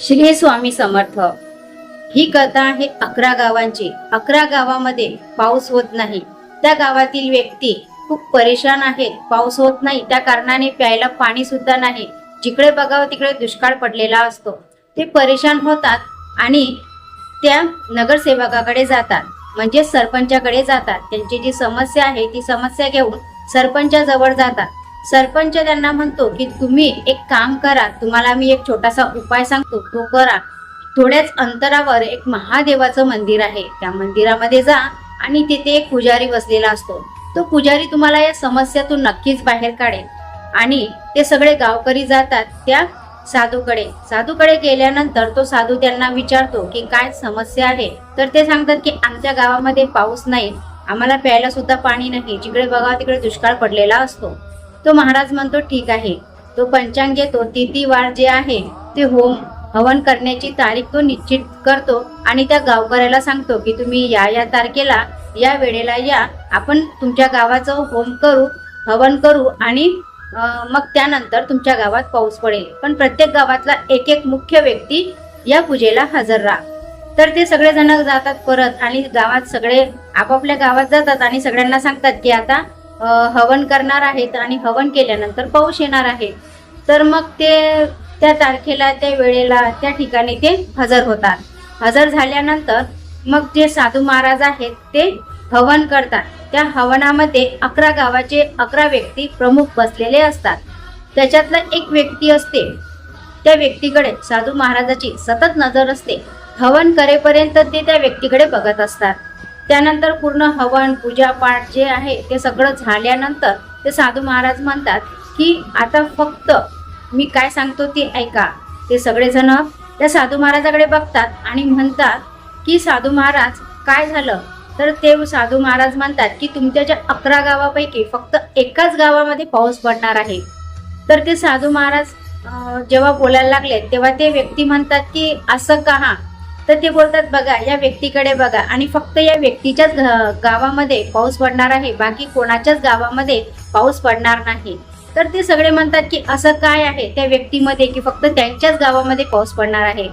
श्री स्वामी समर्थ. ही कथा आहे अकरा गावांची. अकरा गावामध्ये पाऊस होत नाही. त्या गावातील व्यक्ती खूप परेशान आहेत. पाऊस होत नाही. त्या कारणाने प्यायला पाणी सुद्धा नाही. जिकडे बघावं तिकडे दुष्काळ पडलेला असतो. ते परेशान होतात आणि त्या नगरसेवकाकडे जातात. म्हणजे सरपंचाकडे जातात. त्यांची जी समस्या आहे ती समस्या घेऊन सरपंचाजवळ जातात. सरपंच त्यांना म्हणतो की तुम्ही एक काम करा तुम्हाला मी एक छोटासा उपाय सांगतो तो करा. थोड्याच अंतरावर एक महादेवाचं मंदिर आहे. त्या मंदिरामध्ये जा आणि तिथे एक पुजारी बसलेला असतो. तो पुजारी तुम्हाला या समस्यातून नक्कीच बाहेर काढेल. आणि ते सगळे गावकरी जातात त्या साधूकडे. साधूकडे गेल्यानंतर तो साधू त्यांना विचारतो की काय समस्या आहे? तर ते सांगतात की आमच्या गावामध्ये पाऊस नाही. आम्हाला प्यायला सुद्धा पाणी नाही. जिकडे बघा तिकडे दुष्काळ पडलेला असतो. तो महाराज म्हणतो ठीक आहे. तो पंचांग घेतो तिथी वार जे आहे ते होम हवन करण्याची तारीख तो निश्चित करतो आणि त्या गावकऱ्याला सांगतो की तुम्ही या या तारखेला या वेळेला या. आपण तुमच्या गावाचं होम करू हवन करू आणि मग त्यानंतर तुमच्या गावात पाऊस पडेल. पण प्रत्येक गावातला एक एक मुख्य व्यक्ती या पूजेला हजर राहा. तर ते सगळेजण जातात परत आणि गावात सगळे आपापल्या गावात जातात आणि सगळ्यांना सांगतात की आता हवन करणार आहेत आणि हवन केल्यानंतर पाऊस येणार आहे. तर मग ते त्या तारखेला त्या वेळेला त्या ठिकाणी ते हजर होतात. हजर झाल्यानंतर मग जे साधू महाराज आहेत ते हवन करतात. त्या हवनामध्ये अकरा गावाचे अकरा व्यक्ती प्रमुख बसलेले असतात. त्याच्यातला एक व्यक्ती असते. त्या व्यक्तीकडे साधू महाराजाची सतत नजर असते. हवन करेपर्यंत ते त्या व्यक्तीकडे बघत असतात. त्यानंतर पूर्ण हवन पूजा पाठ जे आहे ते सगळं झाल्यानंतर ते साधू महाराज म्हणतात की आता फक्त मी काय सांगतो ते ऐका. ते सगळेजण त्या साधू महाराजाकडे बघतात आणि म्हणतात की साधू महाराज काय झालं? तर ते साधू महाराज म्हणतात की तुमच्या ज्या अकरा गावापैकी फक्त एकाच गावामध्ये पाऊस पडणार आहे. तर ते साधू महाराज जेव्हा बोलायला लागले तेव्हा ते व्यक्ती म्हणतात की असं का तर ते बोलतात बघा या व्यक्तीकडे बघा. आणि फक्त या व्यक्तीच्याच गावामध्ये पाऊस पडणार आहे बाकी कोणाच्याच गावामध्ये पाऊस पडणार नाही. तर ते सगळे म्हणतात की असं काय आहे त्या व्यक्तीमध्ये की फक्त त्यांच्याच गावामध्ये पाऊस पडणार आहे?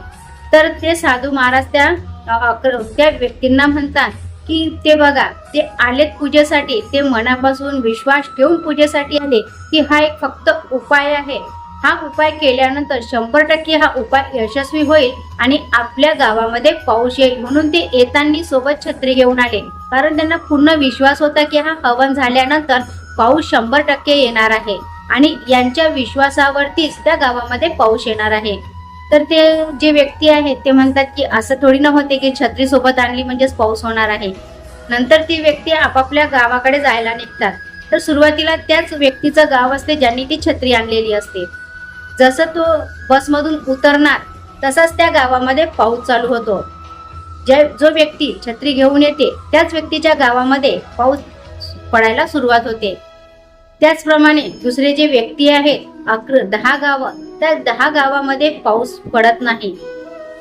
तर ते साधू महाराज त्या त्या व्यक्तींना म्हणतात की ते बघा ते आलेत पूजेसाठी ते मनापासून विश्वास ठेवून पूजेसाठी आले की हा एक फक्त उपाय आहे. हा उपाय केल्यानंतर शंभर टक्के हा उपाय यशस्वी होईल आणि आपल्या गावामध्ये पाऊस येईल म्हणून ते येताना सोबत छत्री घेऊन आले. कारण त्यांना पूर्ण विश्वास होता की हा हवन झाल्यानंतर पाऊस शंभर टक्के येणार आहे आणि यांच्या विश्वासावरतीच त्या गावामध्ये पाऊस येणार आहे. तर ते जे व्यक्ती आहेत ते म्हणतात की असं थोडी न होते की छत्री सोबत आणली म्हणजेच पाऊस होणार आहे. नंतर ती व्यक्ती आपापल्या गावाकडे जायला निघतात. तर सुरुवातीला त्याच व्यक्तीचं गाव असते ज्यांनी ती छत्री आणलेली असते. जसं तो बसमधून उतरणार तसाच त्या गावामध्ये पाऊस चालू होतो. जे जो व्यक्ती छत्री घेऊन येते त्याच व्यक्तीच्या गावामध्ये पाऊस पडायला सुरुवात होते. त्याचप्रमाणे दुसरे जे व्यक्ती आहेत अकरा दहा गावं त्या दहा गावामध्ये पाऊस पडत नाही.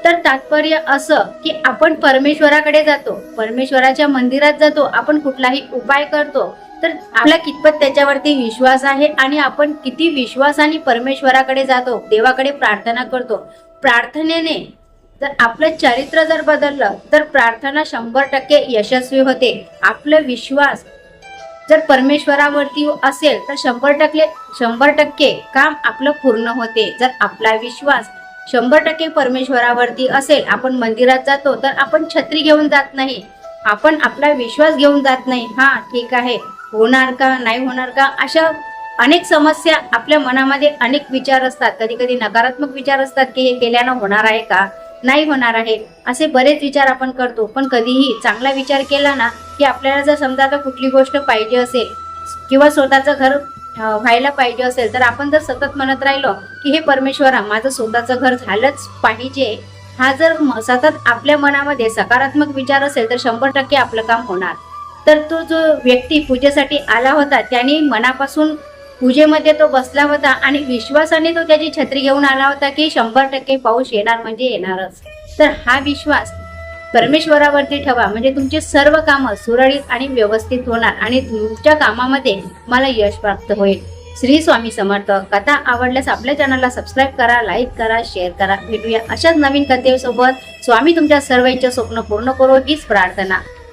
तर तात्पर्य असं की आपण परमेश्वराकडे जातो परमेश्वराच्या मंदिरात जातो आपण कुठलाही उपाय करतो तर आपला कितपत त्याच्यावरती विश्वास आहे आणि आपण किती विश्वासाने परमेश्वराकडे जातो देवाकडे प्रार्थना करतो. प्रार्थनेने जर आपलं चरित्र जर बदललं तर प्रार्थना शंभर टक्के यशस्वी होते. आपलं विश्वास जर परमेश्वरावरती असेल तर शंभर टक्के शंभर टक्के काम आपलं पूर्ण होते. जर आपला विश्वास शंभर टक्के परमेश्वरावरती असेल आपण मंदिरात जातो तर आपण छत्री घेऊन जात नाही. आपण आपला विश्वास घेऊन जात नाही. हा ठीक आहे. होणार का नाही होणार का अशा अनेक समस्या आपल्या मनामध्ये अनेक विचार असतात. कधी कधी नकारात्मक विचार असतात की हे केल्यानं होणार आहे का नाही होणार आहे असे बरेच विचार आपण करतो. पण कधीही चांगला विचार केला ना की आपल्याला जर समजा आता कुठली गोष्ट पाहिजे असेल किंवा स्वतःचं घर व्हायला पाहिजे असेल तर आपण जर सतत म्हणत राहिलो की हे परमेश्वरा माझं स्वतःचं घर झालंच पाहिजे. हा जर सतत आपल्या मनामध्ये सकारात्मक विचार असेल तर शंभर टक्के आपलं काम होणार. तर तो जो व्यक्ती पूजेसाठी आला होता त्याने मनापासून पूजेमध्ये तो बसला होता आणि विश्वासाने तो त्याची छत्री घेऊन आला होता की शंभर टक्के पाऊस येणार म्हणजे येणारच. तर हा विश्वास परमेश्वरावरती ठेवा. म्हणजे तुमचे सर्व कामं सुरळीत आणि व्यवस्थित होणार आणि तुमच्या कामामध्ये मला यश प्राप्त होईल. श्री स्वामी समर्थ. कथा आवडल्यास आपल्या चॅनलला सबस्क्राईब करा लाईक करा शेअर करा. भेटूया अशाच नवीन कथेसोबत. स्वामी तुमच्या सर्व इच्छा स्वप्न पूर्ण करो. हीच प्रार्थना.